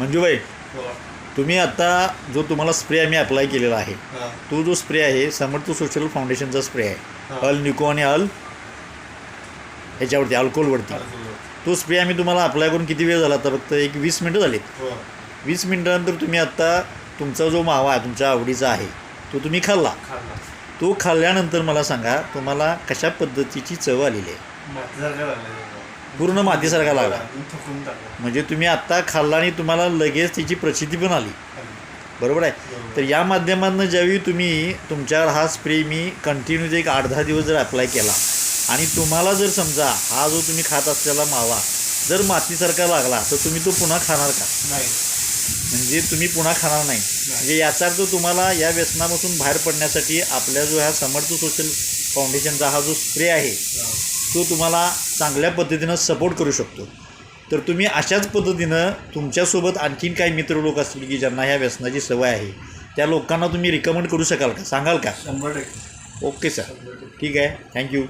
मंजूबाई बोला. तुम्ही आता जो तुम्हाला स्प्रे आम्ही अप्लाय केलेला आहे हा. तो जो स्प्रे आहे समर्थ सोशल फाउंडेशनचा स्प्रे आहे हा. अल निको आणि अल ह्याच्यावरती अल्कोहोलवरती चालतं. तो स्प्रे आम्ही तुम्हाला अप्लाय करून किती वेळ झाला आता फक्त एक वीस मिनटं झाली हो. वीस मिनटानंतर तुम्ही आत्ता तुमचा जो मावा आहे तुमच्या आवडीचा आहे तो तुम्ही खाल्ला. तो खाल्ल्यानंतर मला सांगा तुम्हाला कशा पद्धतीची चव आलेली आहे. पूर्ण मातीसारखा लागला. थकून टाकला. म्हणजे तुम्ही आत्ता खाल्ला आणि तुम्हाला लगेच त्याची प्रचिती पण आली. बरोबर आहे. तर या माध्यमातून ज्यावेळी तुम्ही तुमच्यावर हा स्प्रे मी कंटिन्यूज एक आठ दहा दिवस जर अप्लाय केला आणि तुम्हाला जर समजा हा जो तुम्ही खात असलेला मावा जर मातीसारखा लागला तर तुम्ही तो पुन्हा खाणार का? नाही. म्हणजे तुम्ही पुन्हा खाणार नाही. म्हणजे याचा अर्थ तुम्हाला या व्यसनापासून बाहेर पडण्यासाठी आपल्या जो ह्या समर्थ सोशल फाउंडेशनचा हा जो स्प्रे आहे हा. तो तुम्हाला चांगल्या पद्धतीनं सपोर्ट करू शकतो. तर तुम्ही अशाच पद्धतीनं तुमच्यासोबत आणखीन काही मित्र लोक असतील की ज्यांना ह्या व्यसनाची सवय आहे त्या लोकांना तुम्ही रिकमेंड करू शकाल का? सांगाल का? शंभर टक्के. ओके सर ठीक आहे. थँक्यू.